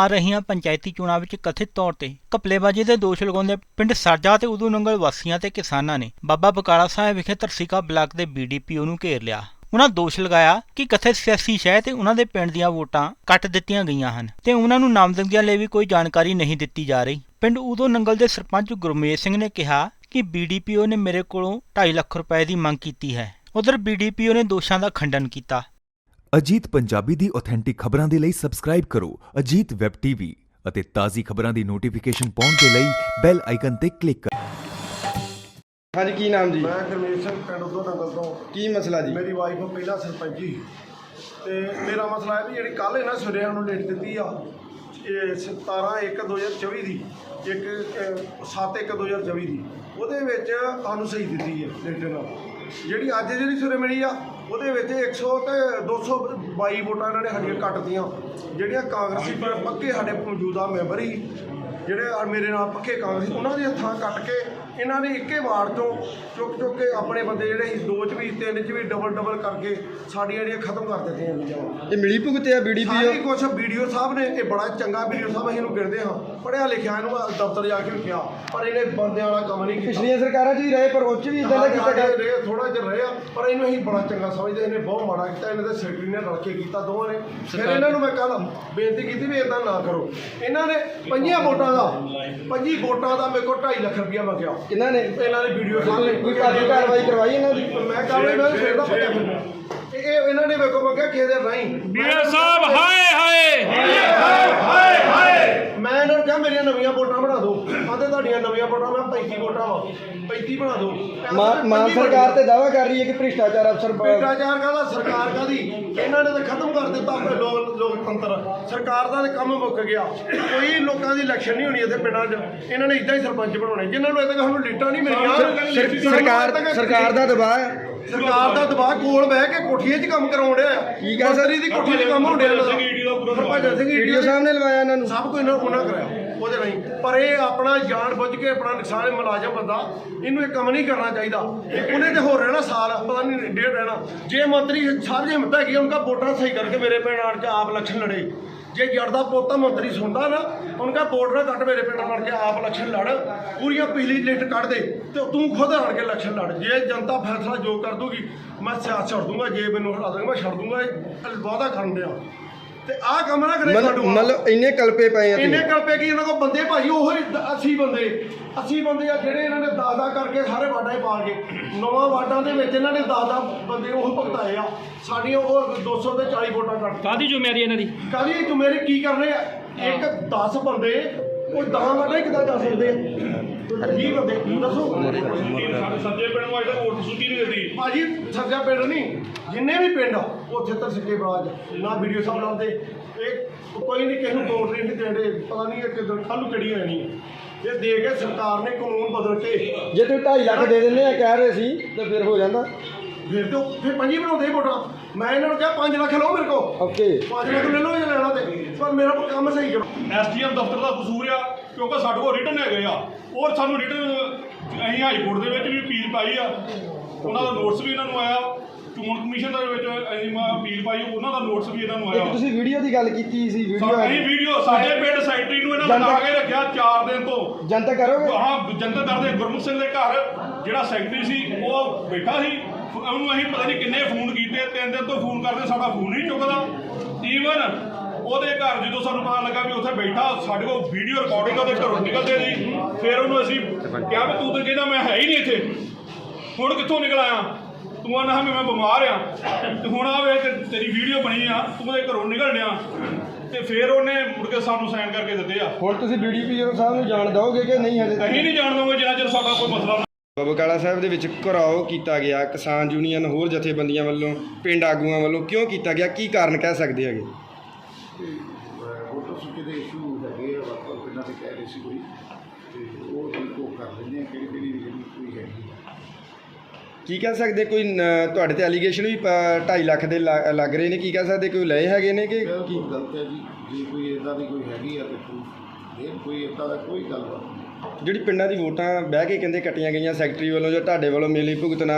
ਆ ਰਹੀਆਂ ਪੰਚਾਇਤੀ ਚੋਣਾਂ ਵਿੱਚ ਕਥਿਤ ਤੌਰ ਤੇ ਘਪਲੇਬਾਜ਼ੀ ਦੇ ਦੋਸ਼ ਲਗਾਉਂਦੇ ਪਿੰਡ ਸਰਜਾ ਤੇ ਉਦੂ ਨੰਗਲ ਵਾਸੀਆਂ ਤੇ ਕਿਸਾਨਾਂ ਨੇ ਬਾਬਾ ਬਕਾਲਾ ਸਾਹਿਬ ਵਿਖੇ ਤਰਸੀਕਾ ਬਲਾਕ ਦੇ ਬੀਡੀਪੀਓ ਨੂੰ ਘੇਰ ਲਿਆ। ਉਹਨਾਂ ਦੋਸ਼ ਲਗਾਇਆ ਕਿ ਕਥਿਤ ਸਿਆਸੀ ਸ਼ਹਿ ਤੇ ਉਹਨਾਂ ਦੇ ਪਿੰਡ ਦੀਆਂ ਵੋਟਾਂ ਕੱਟ ਦਿੱਤੀਆਂ ਗਈਆਂ ਹਨ ਤੇ ਉਹਨਾਂ ਨੂੰ ਨਾਮਜ਼ਦਗੀਆਂ ਲਈ ਵੀ ਕੋਈ ਜਾਣਕਾਰੀ ਨਹੀਂ ਦਿੱਤੀ ਜਾ ਰਹੀ। ਪਿੰਡ ਉਦੋ ਨੰਗਲ ਦੇ ਸਰਪੰਚ ਗੁਰਮੇਜ ਸਿੰਘ ਨੇ ਕਿਹਾ ਕਿ ਬੀਡੀਪੀਓ ਨੇ ਮੇਰੇ ਕੋਲੋਂ 2.5 ਲੱਖ ਰੁਪਏ ਦੀ ਮੰਗ ਕੀਤੀ ਹੈ। ਉਧਰ ਬੀਡੀਪੀਓ ਨੇ ਦੋਸ਼ਾਂ ਦਾ ਖੰਡਨ ਕੀਤਾ। ਅਜੀਤ ਪੰਜਾਬੀ ਦੀ ਆਥੈਂਟਿਕ ਖਬਰਾਂ ਦੇ ਲਈ ਸਬਸਕ੍ਰਾਈਬ ਕਰੋ ਅਜੀਤ ਵੈਬ ਟੀਵੀ ਅਤੇ ਤਾਜ਼ੀ ਖਬਰਾਂ ਦੀ ਨੋਟੀਫਿਕੇਸ਼ਨ ਪਾਉਣ ਦੇ ਲਈ ਬੈਲ ਆਈਕਨ ਤੇ ਕਲਿੱਕ ਕਰੋ। ਹਾਂਜੀ ਕੀ ਨਾਮ ਜੀ? ਮੈਂ ਗਰਮੇਸ਼ ਸਿੰਘ ਪਿੰਡ ਉਦੋਂ ਨੰਗਲ ਤੋਂ। ਕੀ ਮਸਲਾ ਜੀ? ਮੇਰੀ ਵਾਈਫ ਪਹਿਲਾਂ ਸਰਪੰਚ। ਤੇ ਮੇਰਾ ਮਸਲਾ ਹੈ ਵੀ ਜਿਹੜੀ ਕੱਲ ਇਹਨਾਂ ਸਵੇਰੇ ਸਾਨੂੰ ਡੇਟ ਦਿੱਤੀ ਆ ਇਹ 17 1 2024 ਦੀ ਇੱਕ 7 1 2024 ਦੀ ਉਹਦੇ ਵਿੱਚ ਸਾਨੂੰ ਸਹੀ ਦਿੱਤੀ ਹੈ ਡੇਟ ਨਾਲ ਜਿਹੜੀ ਅੱਜ ਜਿਹੜੀ ਸਵੇਰੇ ਮਿਲੀ ਆ ਉਹਦੇ ਵਿੱਚ 100 ਤੇ 222 ਵੋਟਾਂ ਇਹਨਾਂ ਨੇ ਸਾਡੀਆਂ ਕੱਟਤੀਆਂ। ਜਿਹੜੀਆਂ ਕਾਂਗਰਸੀ ਪੱਕੇ ਸਾਡੇ ਮੌਜੂਦਾ ਮੈਂਬਰ ਹੀ ਜਿਹੜੇ ਆ ਮੇਰੇ ਨਾਲ ਪੱਕੇ ਕਾਂਗਰਸੀ ਉਹਨਾਂ ਦੀਆਂ ਥਾਂ ਕੱਟ ਕੇ ਇਹਨਾਂ ਨੇ ਇੱਕੇ ਵਾਰ ਤੋਂ ਚੁੱਕ ਚੁੱਕ ਕੇ ਆਪਣੇ ਬੰਦੇ ਜਿਹੜੇ ਸੀ ਦੋ ਚ ਵੀ ਤਿੰਨ ਚ ਵੀ ਡਬਲ ਡਬਲ ਕਰਕੇ ਸਾਡੀਆਂ ਜਿਹੜੀਆਂ ਖਤਮ ਕਰ ਦਿੱਤੀਆਂ ਇਹ ਮਿਲੀ ਭੁਗਤੇ ਆ ਬੀਡੀਪੀਓ ਸਾਰੀ ਕੁਛ ਵੀਡੀਓ ਸਾਹਿਬ ਨੇ ਇਹ ਬੜਾ ਚੰਗਾ ਵੀਡੀਓ ਸਾਹਿਬ ਅਸੀਂ ਇਹਨੂੰ ਗਿਣਦੇ ਹਾਂ। ਪੜਿਆ ਲਿਖਿਆ ਇਹਨੂੰ ਦਫ਼ਤਰ ਜਾ ਕੇ ਲਿਖਿਆ ਪਰ ਇਹਨੇ ਬੰਦਿਆਂ ਵਾਲਾ ਕੰਮ ਨਹੀਂ ਕੀਤਾ। ਪਿਛਲੀਆਂ ਸਰਕਾਰਾਂ 'ਚ ਹੀ ਰਹੇ ਪਰ ਉੱਚ ਵੀ ਇਦਾਂ ਦਾ ਕੀਤਾ ਗਿਆ। ਥੋੜਾ ਜਿਹਾ ਰਹੇ ਆ ਪਰ ਇਹਨੂੰ ਅਸੀਂ ਬੜਾ ਚੰਗਾ ਸਮਝਦੇ ਇਹਨੇ ਬਹੁਤ ਮਾੜਾ ਕੀਤਾ ਇਹਨਾਂ ਦੇ ਸੈਕਟਰੀ ਨੇ ਰਲ ਕੇ ਕੀਤਾ ਦੋਵਾਂ ਨੇ। ਫਿਰ ਇਹਨਾਂ ਨੂੰ ਮੈਂ ਕੱਲ ਬੇਨਤੀ ਕੀਤੀ ਵੀ ਇਦਾਂ ਨਾ ਕਰੋ। ਇਹਨਾਂ ਨੇ ਪੰਜਾਂ ਵੋਟਾਂ ਦਾ ਪੰਜੀ ਵੋਟਾਂ ਦਾ ਮੇਰੇ ਕੋਲ 2.5 ਲੱਖ ਰੁਪਇਆ ਮੰਗਿਆ। ਕਿਹਨਾਂ ਨੇ? ਇਹਨਾਂ ਨੇ ਵੀਡੀਓ ਸਾਹਮਣੇ ਕੋਈ ਕਾਰਵਾਈ ਕਾਰਵਾਈ ਕਰਵਾਈ ਇਹਨਾਂ ਦੀ? ਮੈਂ ਇਹਨਾਂ ਨੂੰ ਫੇਰ ਦਾ ਫਿਰਦਾ ਇਹ ਇਹ ਇਹਨਾਂ ਨੇ ਮੇਰੇ ਕੋਲ ਮੰਗਿਆ ਕਿਸੇ ਦੇ ਰਾਹੀਂ। ਸਾਹਿਬ ਹਾਏ ਹਾਏ। ਮੈਂ ਇਹਨਾਂ ਕਿਹਾ ਮੇਰੀਆਂ ਨਵੀਆਂ ਵੋਟਾਂ ਬਣਾ ਦਿਓ। ਆਂਦੇ ਤੁਹਾਡੀਆਂ ਨਵੀਆਂ ਵੋਟਾਂ ਮੈਂ 35 ਵੋਟਾਂ ਵਾ। 35 ਬਣਾ ਦਿਓ। ਮਾਨ ਮਾਨ ਸਰਕਾਰ ਤੇ ਦਾਵਾ ਕਰ ਰਹੀ ਹੈ ਕਿ ਭ੍ਰਿਸ਼ਟਾਚਾਰ ਅਫਸਰ ਭ੍ਰਿਸ਼ਟਾਚਾਰ ਕਾਹਦਾ? ਸਰਕਾਰ ਕਾਹਦੀ? ਇਹਨਾਂ ਨੇ ਤਾਂ ਖਤਮ ਕਰ ਦਿੱਤਾ ਆਪਣੇ ਲੋਕ ਲੋਕਤੰਤਰ। ਸਰਕਾਰ ਦਾ ਤਾਂ ਕੰਮ ਮੁੱਕ ਗਿਆ। ਕੋਈ ਲੋਕਾਂ ਦੀ ਇਲੈਕਸ਼ਨ ਨਹੀਂ ਹੋਣੀ ਇੱਥੇ ਪਿੰਡਾਂ 'ਚ। ਇਹਨਾਂ ਨੇ ਇਦਾਂ ਹੀ ਸਰਪੰਚ ਬਣਾਉਣੇ। ਜਿਨ੍ਹਾਂ ਨੂੰ ਇਹ ਤੱਕ ਸਾਨੂੰ ਲੀਟਾਂ ਨਹੀਂ ਮਿਲੀਆਂ। ਸਰ- ਸਰਕਾਰ ਸਰਕਾਰ ਦਾ ਦਬਾਅ ਹੈ। ਸਰਕਾਰ ਦਾ ਦਬਾਅ ਕੋਲ ਬਹਿ ਕੇ ਕੋਠੀਆਂ 'ਚ ਕੰਮ ਕਰਾਉਣ ਡਿਆ। ਕੀ ਕਹਿ ਸਕਦੇ? ਮੰਤਰੀ ਦੀ ਕੋਠੀ 'ਚ ਕੰਮ ਹੋਣ ਦਾ ਹਰਭਜਨ ਸਿੰਘ ਈਡੀਓ ਸਾਹਿਬ ਨੇ ਲਵਾਇਆ ਇਹਨਾਂ ਨੂੰ। ਸਭ ਕੁਝ ਇਹਨਾਂ ਉਹਨਾਂ ਕਰਾਇਆ। ਉਹਦੇ ਨਹੀਂ ਪਰ ਇਹ ਆਪਣਾ ਜਾਣ ਬੁੱਝ ਕੇ ਆਪਣਾ ਨੁਕਸਾਨ ਮੁਲਾਜ਼ਮ ਬੰਦਾ, ਇਹਨੂੰ ਇਹ ਕੰਮ ਨਹੀਂ ਕਰਨਾ ਚਾਹੀਦਾ। ਇਹ ਉਹਨੇ ਤੇ ਹੋਰ ਰਹਿਣਾ ਸਾਲ, ਪਤਾ ਨਹੀਂ ਡੇਢ ਰਹਿਣਾ। ਜੇ ਮੰਤਰੀ ਸਾਰੇ ਹਿੰਮਤ ਹੈਗੀ ਉਹਨਾਂ ਵੋਟਾਂ ਸਹੀ ਕਰਕੇ ਮੇਰੇ ਪਿੰਡ ਆਣ ਕੇ ਆਪ ਇਲੈਕਸ਼ਨ ਲੜੇ। ਜੇ ਜੜਦਾ ਪੋਤਾ ਮੰਤਰੀ ਸੁਣਦਾ ਨਾ ਉਹਨਾਂ ਵੋਟ ਨਾ ਕੱਟ ਮੇਰੇ ਪਿੰਡ ਆਣ ਕੇ ਆਪ ਇਲੈਕਸ਼ਨ ਲੜ। ਪੂਰੀਆਂ ਪਿਛਲੀ ਲਿਸਟ ਕੱਢ ਦੇ ਤੇ ਤੂੰ ਖੁਦ ਆਣ ਕੇ ਇਲੈਕਸ਼ਨ ਲੜ। ਜੇ ਜਨਤਾ ਫੈਸਲਾ ਜੋ ਕਰ ਦੂਗੀ, ਮੈਂ ਸਿਆਸਤ ਛੱਡ ਦੂੰਗਾ, ਜੇ ਮੈਨੂੰ ਹਟਾ ਦਾਂਗਾ ਮੈਂ ਛੱਡ ਦੂੰਗਾ। ਇਹ ਵਾਅਦਾ ਕਰਨ ਦਿਆ। ਤੇ ਆਹ ਕੰਮ ਨਾ ਕਰੇ ਮਤਲਬ ਸਾਡੂ ਮਤਲਬ ਇੰਨੇ ਕਲਪੇ ਪਏ ਆ ਇੰਨੇ ਤੁਸੀਂ ਕਲਪੇ ਕੀ ਇਹਨਾਂ ਕੋਲ? ਬੰਦੇ ਭਾਈ ਉਹ ਹੀ 80 ਬੰਦੇ। 80 ਬੰਦੇ ਆ ਜਿਹੜੇ ਇਹਨਾਂ ਨੇ 10 ਕਰਕੇ ਸਾਰੇ ਵਾਰਡਾਂ 'ਚ ਪਾ ਕੇ। ਨਵਾਂ ਵਾਰਡਾਂ ਦੇ ਵਿੱਚ ਇਹਨਾਂ ਨੇ 10 ਬੰਦੇ ਉਹ ਭੁਗਤਾਏ ਆ। ਸਾਡੀਆਂ ਉਹ 200 ਤੇ 40 ਵੋਟਾਂ ਕੱਟ ਕਾਦੀ ਜ਼ਿੰਮੇਵਾਰੀ ਇਹਨਾਂ ਦੀ? ਕਾਹਦੀ ਮੇਰੇ ਕੀ ਕਰਨੇ ਆ? ਇੱਕ 10 ਬੰਦੇ ਉਹ 10 ਵਾਰਡਾਂ ਹੀ ਕਿੱਦਾਂ ਜਾ ਸਕਦੇ ਆ? 20 ਬੰਦੇ ਦੱਸੋ? ਸੱਜੇ ਪਿੰਡ ਨੂੰ ਅਜੇ ਵੋਟ ਸੂਚੀ ਨਹੀਂ ਦਿੱਤੀ। ਭਾਜੀ ਸਰਜਾ ਪਿੰਡ ਨਹੀਂ ਜਿੰਨੇ ਵੀ ਪਿੰਡ ਆ ਉੱਥੇ ਤਾਂ ਸਿੱਕੇ ਬਰਾਜ ਨਾ ਵੀਡੀਓ ਸਾਹਿਬ ਲਾਉਂਦੇ ਇਹ ਕੋਈ ਨਹੀਂ ਕਿਸੇ ਨੂੰ ਵੋਟ ਨਹੀਂ ਦੇਣਦੇ ਪਤਾ ਨਹੀਂ ਇਹ ਕਿਦੋਂ ਕੱਲ੍ਹ ਕਿਹੜੀ ਹੋਣੀ ਹੈ ਇਹ ਦੇ ਕੇ ਸਰਕਾਰ ਨੇ ਕਾਨੂੰਨ ਬਦਲ ਕੇ ਜੇ ਤੁਸੀਂ 2.5 ਲੱਖ ਦੇ ਦਿੰਦੇ ਆ ਕਹਿ ਰਹੇ ਸੀ ਤੇ ਫਿਰ ਹੋ ਜਾਂਦਾ। ਫਿਰ ਤੋਂ ਫਿਰ ਪੰਜੀ ਬਣਾਉਂਦੇ ਹੀ ਵੋਟਾਂ। ਮੈਂ ਇਹਨਾਂ ਨੂੰ ਕਿਹਾ 5 ਲੱਖ ਲਓ ਮੇਰੇ ਕੋਲ। ਓਕੇ। 5 ਲੱਖ ਲੈ ਲਓ ਜੇ ਲੈਣਾ ਤੇ। ਪਰ ਮੇਰਾ ਕੰਮ ਸਹੀ ਕਰੋ। ਐਸਡੀਐਮ ਦਫ਼ਤਰ ਦਾ ਕਸੂਰ ਆ ਕਿਉਂਕਿ ਸਾਡੇ ਕੋਲ ਰਿਟਨ ਹੈਗੇ ਆ। ਔਰ ਸਾਨੂੰ ਰਿਟਨ ਅਸੀਂ ਹਾਈ ਕੋਰਟ ਦੇ ਵਿੱਚ ਵੀ ਅਪੀਲ ਪਾਈ ਆ। ਉਹਨਾਂ ਦਾ ਨੋਟਿਸ ਵੀ ਇਹਨਾਂ ਨੂੰ ਆਇਆ। ਚੋਣ ਕਮਿਸ਼ਨ ਦੇ ਵਿੱਚ ਅਸੀਂ ਮ- ਅਪੀਲ ਪਾਈ ਉਹਨਾਂ ਦਾ ਨੋਟਿਸ ਵੀ ਇਹਨਾਂ ਨੂੰ ਇੱਕ ਆਇਆ ਤੁਸੀਂ ਵੀਡੀਓ ਦੀ ਗੱਲ ਕੀਤੀ ਸੀ ਵੀਡੀਓ ਸਾਡੀ ਵੀਡੀਓ ਸਾਡੇ ਪਿੰਡ ਸੈਕਟਰੀ ਨੂੰ ਇਹਨਾਂ ਨੇ ਲਾ ਕੇ ਰੱਖਿਆ 4 ਦਿਨ ਤੋਂ। ਜਨਤਕ ਕਰੋਗੇ? ਹਾਂ ਜਨਤਾ ਕਰਦੇ ਗੁਰਮੁਖ ਸਿੰਘ ਦੇ ਘਰ ਜਿਹੜਾ ਸੈਕਟਰੀ ਸੀ ਉਹ ਬੈਠਾ ਸੀ। ਉਹਨੂੰ ਅਸੀਂ ਪਤਾ ਨਹੀਂ ਕਿੰਨੇ ਫੋਨ ਕੀਤੇ ਤਿੰਨ ਦਿਨ ਤੋਂ ਫੋਨ ਕਰਦੇ ਸਾਡਾ ਫੋਨ ਨਹੀਂ ਚੁੱਕਦਾ। ਈਵਨ ਉਹਦੇ ਘਰ ਜਦੋਂ ਸਾਨੂੰ ਪਤਾ ਲੱਗਾ ਵੀ ਉੱਥੇ ਬੈਠਾ ਸਾਡੇ ਕੋਲ ਵੀਡੀਓ ਰਿਕਾਰਡਿੰਗ ਉਹਦੇ ਘਰੋਂ ਨਿਕਲਦੇ ਸੀ। ਫਿਰ ਉਹਨੂੰ ਅਸੀਂ ਕਿਹਾ ਵੀ ਤੂੰ ਤਾਂ ਕਹਿੰਦਾ ਮੈਂ ਹੈ ਹੀ ਨਹੀਂ ਇੱਥੇ। ਹੁਣ ਕਿੱਥੋਂ ਨਿਕਲ ਆਇਆ? ਤੂੰ ਵੀ ਮੈਂ ਬਿਮਾਰ ਆ। ਤੇ ਹੁਣ ਆ ਵੇ ਤੇਰੀ ਵੀਡੀਓ ਬਣੀ ਆ ਤੂੰ ਉਹਦੇ ਘਰੋਂ ਨਿਕਲ ਡਿਆ। ਤੇ ਫਿਰ ਉਹਨੇ ਮੁੜ ਕੇ ਸਾਨੂੰ ਸਾਈਨ ਕਰਕੇ ਦਿੱਤੇ ਆ। ਹੁਣ ਤੁਸੀਂ ਬੀਡੀਪੀਓ ਸਾਹਿਬ ਨੂੰ ਜਾਣ ਦਿਓਗੇ ਕਿ ਨਹੀਂ ਹਜੇ? ਅਸੀਂ ਨਹੀਂ ਜਾਣ ਦਵਾਂਗੇ ਜਿੰਨਾ ਚਿਰ ਸਾਡਾ ਕੋਈ ਮਸਲਾ ਬਬਕਾਲਾ ਸਾਹਿਬ ਦੇ ਵਿੱਚ ਘਰਾਓ ਕੀਤਾ ਗਿਆ ਕਿਸਾਨ ਯੂਨੀਅਨ ਹੋਰ ਜਥੇਬੰਦੀਆਂ ਵੱਲੋਂ ਪਿੰਡ ਆਗੂਆਂ ਵੱਲੋਂ ਕਿਉਂ ਕੀਤਾ ਗਿਆ? ਕੀ ਕਾਰਨ ਕਹਿ ਸਕਦੇ ਹੈਗੇ? ਵੋਟਰ ਸੂਚੀ ਦੇ ਇਸ਼ੂ ਹੈਗੇ ਆ ਵੱਖ ਵੱਖ ਪਿੰਡਾਂ ਤੇ ਕਹਿ ਰਹੇ ਸੀ ਕੋਈ। ਤੇ ਉਹ ਠੀਕ ਉਹ ਕਰ ਲੈਂਦੇ ਆ ਕਿਹੜੀ ਕਿਹੜੀ ਜਿਹੜੀ ਕੋਈ ਹੈਗੀ ਆ। ਕੀ ਕਹਿ ਸਕਦੇ? ਕੋਈ ਨ- ਤੁਹਾਡੇ ਤੇ ਐਲੀਗੇਸ਼ਨ ਵੀ 2.5 ਲੱਖ ਦੇ ਲਾ- ਲੱਗ ਰਹੇ ਨੇ। ਕੀ ਕਹਿ ਸਕਦੇ? ਕੋਈ ਲਏ ਹੈਗੇ ਨੇ ਕਿ ਕੀ? ਬਿਲਕੁਲ ਗਲਤ ਹੈ ਜੀ। ਜੇ ਕੋਈ ਇਦਾਂ ਦੀ ਕੋਈ ਹੈਗੀ ਆ ਤੇ ਦੇ ਕੋਈ ਇਦਾਂ ਦਾ ਕੋਈ ਗੱਲਬਾਤ ਨਹੀਂ। ਜਿਹੜੀ ਪਿੰਡਾਂ ਦੀ ਵੋਟਾਂ ਬਹਿ ਕੇ ਕਹਿੰਦੇ ਕੱਟੀਆਂ ਗਈਆਂ ਸੈਕਟਰੀ ਵੱਲੋਂ ਜਾਂ ਤੁਹਾਡੇ ਵੱਲੋਂ ਮਿਲੀ ਭੁਗਤਣਾ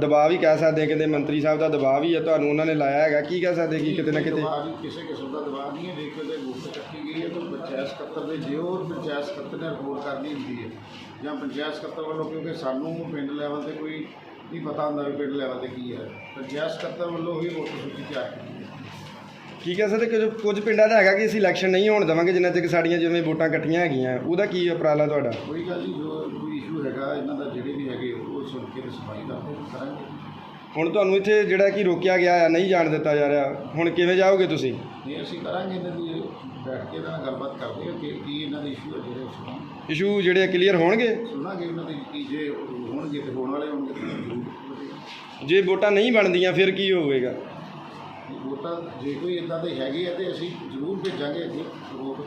ਦਬਾਅ ਵੀ ਕਹਿ ਸਕਦੇ ਕਹਿੰਦੇ ਮੰਤਰੀ ਸਾਹਿਬ ਦਾ ਦਬਾਅ ਵੀ ਹੈ ਤੁਹਾਨੂੰ ਉਹਨਾਂ ਨੇ ਲਾਇਆ ਹੈਗਾ ਕੀ ਕਹਿ ਸਕਦੇ ਕਿ ਕਿਤੇ ਨਾ ਕਿਤੇ? ਕਿਸੇ ਕਿਸਮ ਦਾ ਦਬਾਅ ਨਹੀਂ ਹੈ ਜੇ ਕਿਤੇ ਵੋਟ ਚੱਕੀ ਗਈ ਹੈ ਤਾਂ ਪੰਚਾਇਤ ਸਕੱਤਰ ਦੇ ਜੇ ਉਹ ਪੰਚਾਇਤ ਸਕੱਤਰ ਨੇ ਰਿਪੋਰਟ ਕਰਨੀ ਹੁੰਦੀ ਹੈ ਜਾਂ ਪੰਚਾਇਤ ਸਕੱਤਰ ਵੱਲੋਂ ਕਿਉਂਕਿ ਸਾਨੂੰ ਪਿੰਡ ਲੈਵਲ ਤੇ ਕੋਈ ਨਹੀਂ ਪਤਾ ਹੁੰਦਾ ਵੀ ਪਿੰਡ ਲੈਵਲ ਤੇ ਕੀ ਹੈ ਪੰਚਾਇਤ ਸਕੱਤਰ ਵੱਲੋਂ ਹੀ ਵੋਟਰ ਸੂਚੀ ਤਿਆਰ ਕੀਤੀ ਹੈ ਕੀ ਕਹਿ ਸਕਦੇ ਕੁਝ ਕੁਝ ਪਿੰਡਾਂ ਦਾ ਹੈਗਾ ਕਿ ਅਸੀਂ ਇਲੈਕਸ਼ਨ ਨਹੀਂ ਹੋਣ ਦੇਵਾਂਗੇ ਜਿੰਨਾ ਚਿਰ ਸਾਡੀਆਂ ਜਿਵੇਂ ਵੋਟਾਂ ਕੱਟੀਆਂ ਹੈਗੀਆਂ ਉਹਦਾ ਕੀ ਉਪਰਾਲਾ ਤੁਹਾਡਾ? ਕੋਈ ਗੱਲ ਨਹੀਂ ਜੋ ਕੋਈ ਇਸ਼ੂ ਹੈਗਾ ਇਹਨਾਂ ਦਾ ਜਿਹੜੇ ਵੀ ਹੈਗੇ ਉਹ ਸੁਣ ਕੇ ਤੇ ਸਫ਼ਾਈ ਕਰਦੇ ਕਰਾਂਗੇ। ਹੁਣ ਤੁਹਾਨੂੰ ਇੱਥੇ ਜਿਹੜਾ ਕਿ ਰੋਕਿਆ ਗਿਆ ਹੈ ਨਹੀਂ ਜਾਣ ਦਿੱਤਾ ਜਾ ਰਿਹਾ ਹੁਣ ਕਿਵੇਂ ਜਾਓਗੇ ਤੁਸੀਂ? ਨਹੀਂ ਅਸੀਂ ਕਰਾਂਗੇ ਇਹਨਾਂ ਦੀ ਬੈਠ ਕੇ ਇਹਨਾਂ ਨਾਲ ਗੱਲਬਾਤ ਕਰਦੇ ਹਾਂ ਕਿ ਕੀ ਇਹਨਾਂ ਦੇ ਇਸ਼ੂ ਹੈ ਜਿਹੜੇ ਸੁਣਾਂਗੇ। ਇਸ਼ੂ ਜਿਹੜੇ ਕਲੀਅਰ ਹੋਣਗੇ? ਸੁਣਾਂਗੇ ਉਹਨਾਂ ਦੇ ਕੀ ਜੇ ਹੋਣਗੇ ਤੇ ਹੋਣ ਵਾਲੇ ਹੋਣਗੇ ਤਾਂ ਜ਼ਰੂਰ ਵਧੀਆ। ਜੇ ਵੋਟਾਂ ਨਹੀਂ ਬਣਦੀਆਂ ਫਿਰ ਕੀ ਹੋਵੇਗਾ? ਵੋਟਾਂ ਜੇ ਕੋਈ ਇਦਾਂ ਦੇ ਹੈਗੇ ਆ ਤੇ ਅਸੀਂ ਜ਼ਰੂਰ ਭੇਜਾਂਗੇ ਅੱਗੇ ਲੋਕ